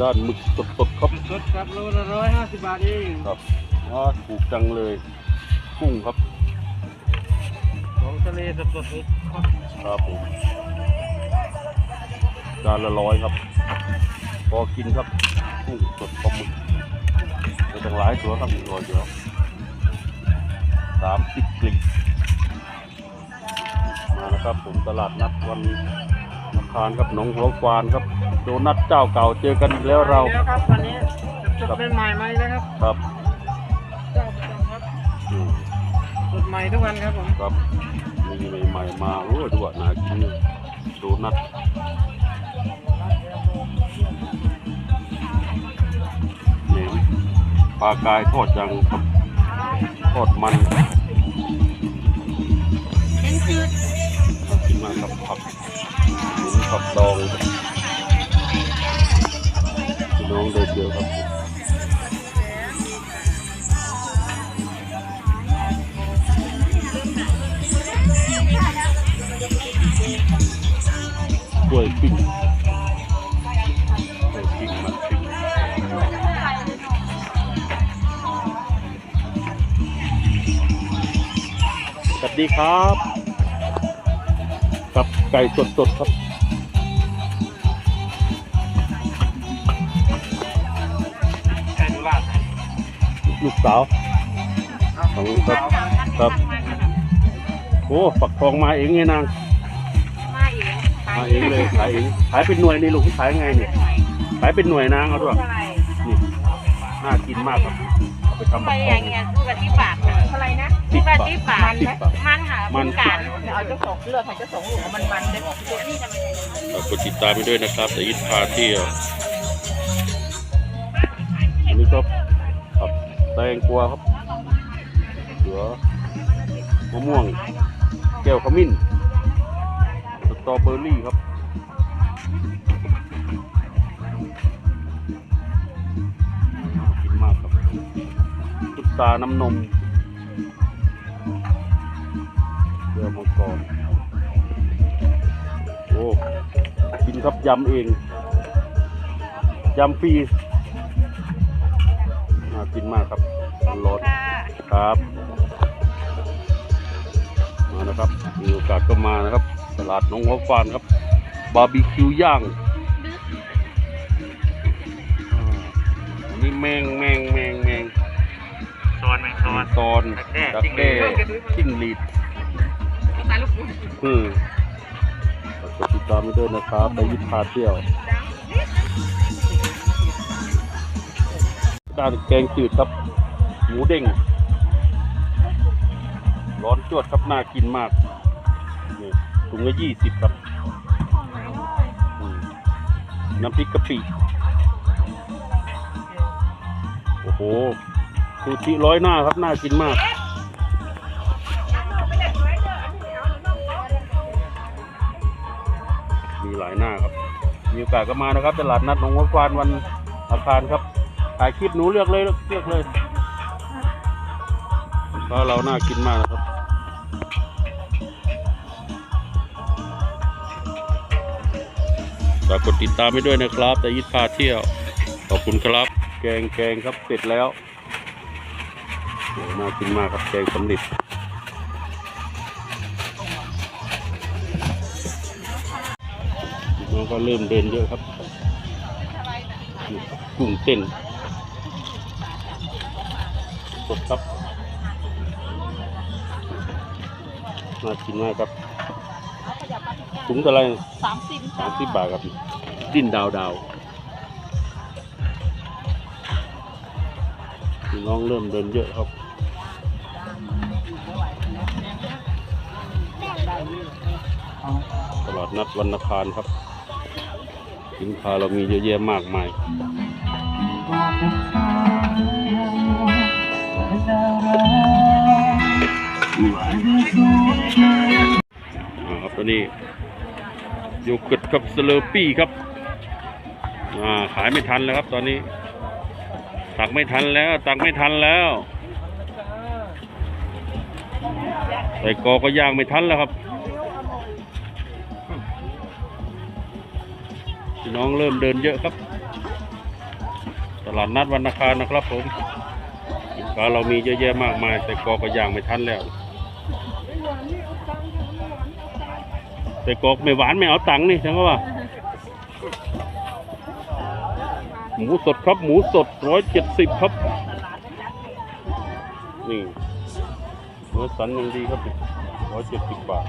ด้านหมึกสดๆครับสดครับโลละร้อยห้าสิบบาทเองครับว้าถูกจังเลยกุ้งครับของทะเลสดๆเลยครับครับผมจานละร้อยครับพอกินครับกุ้งสดปลาหมึกไม่ต้องหลายตัวครับตัวเดียวสามสิบกลีบมานะครับผมตลาดนัดวันอัง คารครับหนองหัวควานครับโดนัทเจ้าเก่าเจอกันอีกแล้วเราแล้วครับวันนี้สดๆใหม่ๆไหมเลยครับครับเจ้าประจำครับอืมสดใหม่ทุกวันครับผมครับมีใหม่ๆมาโอ้ยดูอะน่ากินโดนัทเหนียวปลากายทอดจังครับทอดมันเห็นจืด ผักดองพี่น้องเดินเดียอะครับกล้วยปิ้งกล้วยปิ้งมันปิ้งสวัสดีครับ กับไก่สดๆครับ ลูกสาวของครับครับโอ้ปักทองมาเองไงนางมาเองมาเองเลยขายเองขายเป็นหน่วยนี่ลูกขายไงเนี่ยขายเป็นหน่วยนางเอาด้วยเท่าไหร่นี่น่ากินมากครับเอาไปทำไปปักทออย่างงเงี้ยคู่กับที่ปากน่ะเท่าไหร่นะสิบบาทที่ปากสิบบาทมันค่ะมันมันการเอาเจ้าของเลือกให้เจ้าของหลวงมันมันได้บอกตัวนี้ฝากกดติดตามไปด้วยนะครับแต่ยิดพาเที่ยวอันนี้ก็ครับแต งกวาครับเหลือมะม่วง แก้วขมิ้นสตรอเบอร์รี่ครับกินมากครับพุทราน้ำนมเรือมังกรโอ้กินครับยำเองยำฟรี น่ากินมากครับร้อนค่ะครับ มานะครับ มีโอกาสก็มานะครับ ตลาดหน้องหัวฟานครับ บาร์บีคิวย่างอ่าอันนี้แมงแมงแมงแมงซอนแมงซอนตอนดักแด้ดักแด้จิ้งหรีดสายลูกบุญอืมฝากกดติดตามไปด้วยนะครับ ไปยิปพาเที่ยว้านแกงจืดครับ หมูเด้ง ร้อนจวดครับน่ากินมากนี่ถุงละยี่สิบครับ น้ำพริกกะปิโอ้โหซูชิร้อยหน้าครับ น่ากินมากมีหลายหน้าครับ มีโอกาสก็มานะครับ ตลาดนัดหนองวัวควานวันอาคารครับ ถ่ายคลิปหนูเลือกเลยเลือกเลยเพราะเราน่ากินมากนะครับฝากกดติดตามไปด้วยนะครับ แต่ยิดพาเที่ยว ขอบคุณครับ แกงแกงครับเสร็จแล้วโอ้น่ากินมากครับแกงสำลิดน้องก็เริ่มเดินเยอะครับกลุ่มเต้น สดครับน่ากินมากครับถุงเท่าไหรสามสิบสามสิบบาทครับดิ้นดาวดาวพี่น้องเริ่มเดินเยอะครับตลาดนัดวันอังคารครับ สินค้าเรามีเยอะแยะมากมาย ครับตัวนี้โยเกิร์ตกับสเลอร์ปี้ครับอ่าขายไม่ทันแล้วครับ ตอนนี้ ตักไม่ทันแล้ว ตักไม่ทันแล้วใส่กอก็ย่างไม่ทันแล้วครับน้องเริ่มเดินเยอะครับ ตลาดนัดวันนาคารนะครับผมสินค้าเรามีเยอะแยะมากมาย แต่กอกก็ย่างไม่ทันแล้ว แต่กรอกไม่หวานไม่เอาตังค์นี่ใช่ไหมว่า หมูสดครับ หมูสดร้อยเจ็ดสิบครับ นี่เนื้อสันยังดีครับร้อยเจ็ดสิบบาท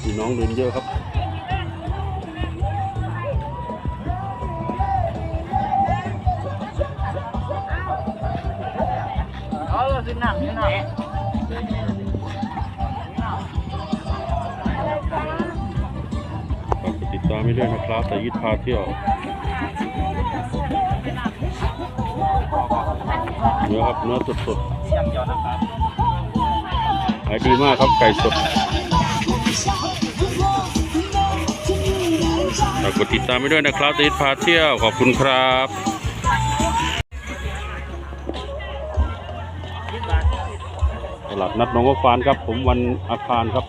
พี่น้องเดินเยอะครับ อาเราสิหนักนี่หนักฝากกดติดตามไม่ด้วยนะครับแต่ยิดพาเที่ยวเนื้อครับเนื้อสดสดเยี่ยมยอดนะครับๆขายดีมากครับไก่สดฝากกดติดตามไม่ด้วยนะครับแต่ยิดพาเที่ยวขอบคุณครับ ลาดนัดหน้องก็ฟานครับ ผมวันอาคารครับ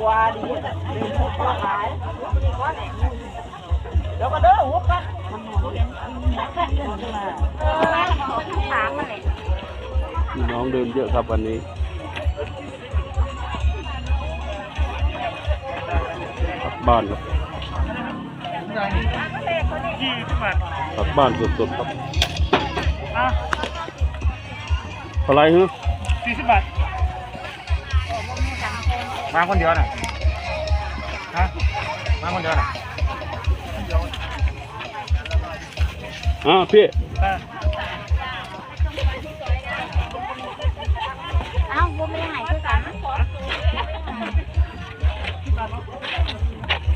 กว่าดีกว่าขายเดี๋ยวก็เด้อหัวกันถามมาเลยพี่น้องเดินเยอะครับวันนี้บ้านครับ ยี่สิบบาทกลับบ้านสดๆครับอะเท่าไหรฮะสี่สิบบาทมาคนเดียวน่ะฮะมาคนเดียวน่ะอ่าพี่อะเอ้าว่าไม่ได้หายคือกัน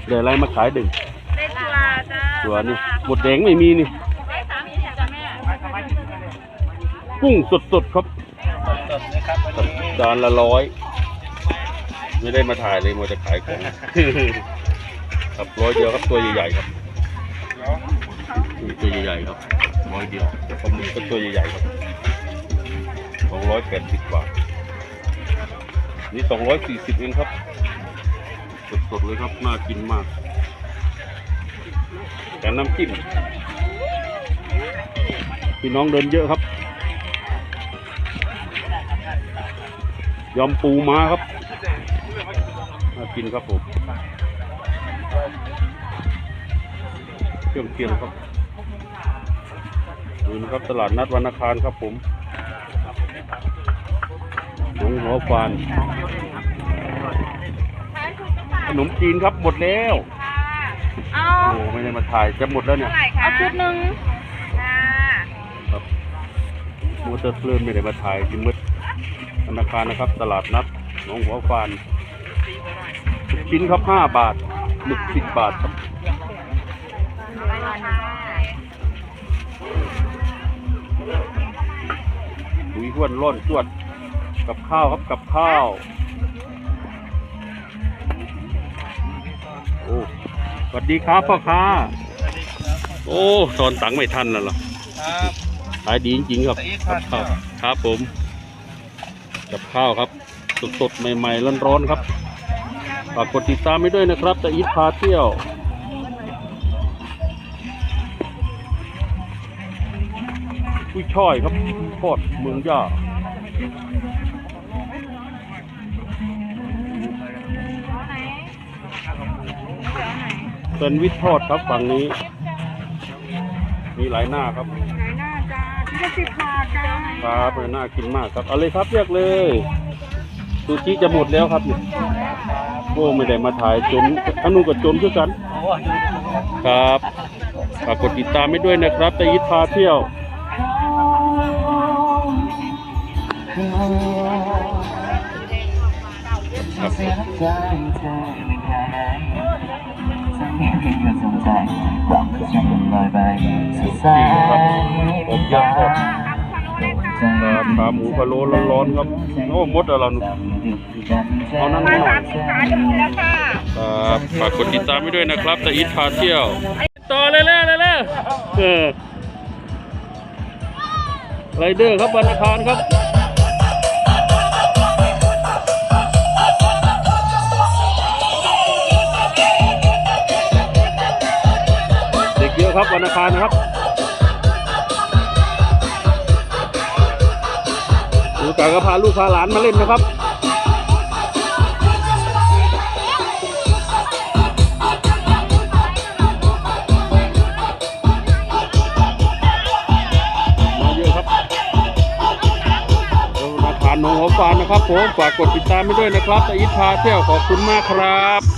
เดี๋ยวอะไรมาขายดึงได้ตัวจ้า ตัวนี่หมดแดงไม่มีนี่ได้สามสิบจ้าแม่มาทำไมถึงมาเนี่ยกุ้งสดๆครับสดๆนะครับวันนี้จานละร้อย ไม่ได้มาถ่ายเลยมัวจะขายของครับร้อยเดียวครับตัวใหญ่ๆครับเดี๋ยวนี่ตัวใหญ่ๆครับร้อยเดียวปลาหมึกก็ตัวใหญ่ๆครับสองร้อยแปดสิบบาทนี่สองร้อยสี่สิบเองครับสดๆเลยครับน่ากินมาก กับน้ำจิ้มพี่น้องเดินเยอะครับยำปูม้าครับน่ากินครับผมเครื่องเคียงครับดูนะครับตลาดนัดวันอังคารครับผมหนองหัวฟานขนมจีนครับหมดแล้ว เอาโอ้ไม่ได้มาถ่ายจะหมดแล้วเนี่ยเท่าไหร่คะเอาชุดหนึ่งค่ะครับมูเตอร์เพลินไม่ได้มาถ่ายจิมมืดธนาคารนะครับ ตลาดนัดหนองหัวฟานชิ้นครับห้าบาทหมึกสิบบาทครับไปเลยค่ะหุยห้วนร่อนจวด กับข้าวครับกับข้าว สวัสดีครับพ่อค้า โอ้ตอนตังค์ไม่ทันแล้วเหรอครับขายดีจริงๆครับแต่อีกกับครัข้าวบครับผมกับข้าวครับสดๆใหม่ๆร้อนๆครับฝากกดติดตามไปด้วยนะครับแต่อีทพาเที่ยวกุ้ยช่ายครับทอดเมืองย่า แซนด์วิชทอดครับฝั่งนี้ มีหลายหน้าครับไหนหน้าจ้าที่ละสิบบาทจ้าครับน่ากินมากครับเอาเลยครับเรียกเลยซูชิจะหมดแล้วครับเนี่ยโอ้ไม่ได้มาถ่ายจนอันนู้นก็จนคือกันโอ้ยครับฝากกดติดตามไม่ด้วยนะครับแต่ยิดพาเที่ยวครับ สักนิดเพียงแค่สนใจความรู้สึกมันลอยไปสุดใสผมยำครับครับขาหมูพะโล้ร้อนๆครับโอ้มดอะไรนูเอานั่นหน่อยขาจะหมดแล้วค่ะครับฝากกดติดตามไม่ด้วยนะครับแต่อีทพาเที่ยว ต่อเลยเลยเลยเออเอไรเดอร์ครับวันอังคารครับะครับวันอังคารนะครับลูกกาก็พาลูกพาหลานมาเล่นนะครับมาเยอะครับเออมาทานหนองหัวฟานนะครับผมฝากกดติดตามไปด้วยนะครับตะอิทพาเที่ยวขอบคุณมากครับ